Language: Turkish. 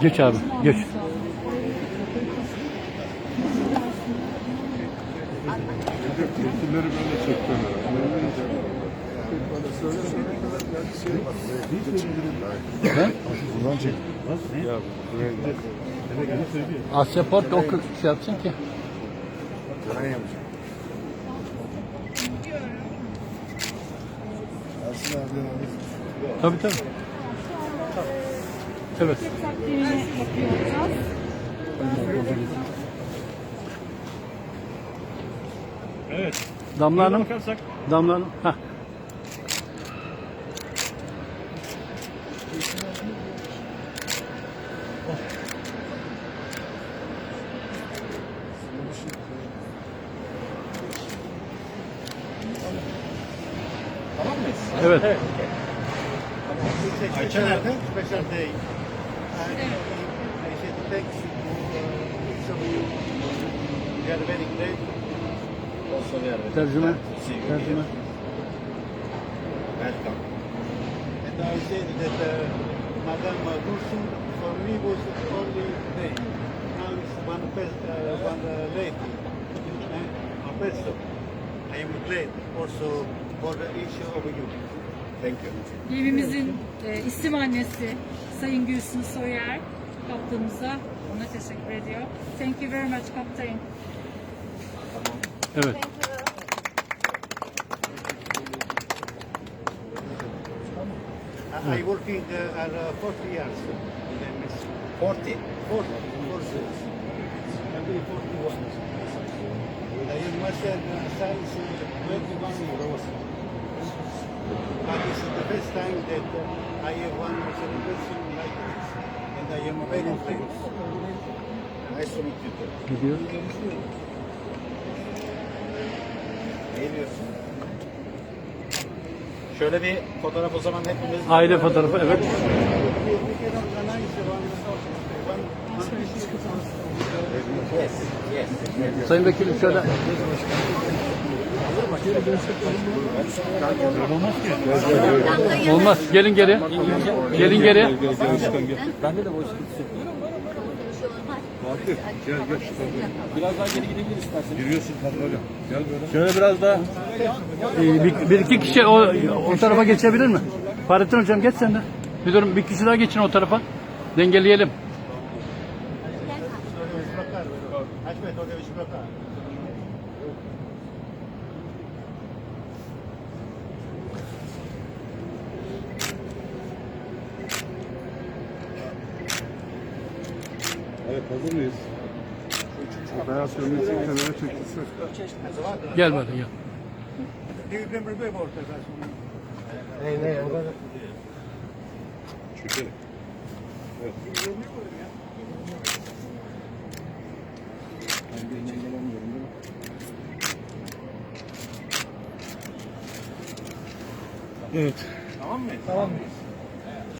Geç abi, geç. Resimleri böyle çekiyorlar. Buradan çek. Ya buraya gidelim. Asyaport o şey yapsın ki. Ersin abi Tabii tabii. Evet. olacağız. Evet. Damla Hanım. Bakarsak Damla Hanım. Heh. Evet. Ayça nerede? Special day. I to uh, each of you. You are very great. Also we are very Tercüme. Tercüme. Welcome. And I said that uh, Madame Dursun for me was only day. Now it's one, uh, one lady. A person. I am glad also for each of you. Thank you. Gemimizin e, isim annesi Sayın Gülsün Soyer kaptanımıza ona teşekkür ediyor. Thank you very much kaptan. Evet. I working uh, at uh, 40 years in MS. 40? 40, 40 years. Be 41. I am master uh, science uh, 21 years. But it's the first time that I have one celebration like this. And I am very pleased. Nice to meet you. too. Gidiyor. Geliyorsun. Şöyle bir fotoğraf o zaman hepimiz... Aile fotoğrafı evet. Yes, yes. Sayın Vekilim şöyle. Olmaz. Gelin geri. Gelin geri. Giriyorsun tabii Gel böyle. Şöyle biraz daha. Ee, bir, bir iki kişi o, o tarafa geçebilir mi? Fahrettin Hocam geç sen de. Müdürüm bir kişi daha geçin o tarafa. Dengeleyelim. Evet hazır mıyız? Beyaz gömleği kenara çekilsin. Gel böyle gel. Devi prendere due volte adesso. Çekelim. Evet. Ben de inanamıyorum değil mi? Evet. Tamam mı? Tamam mı?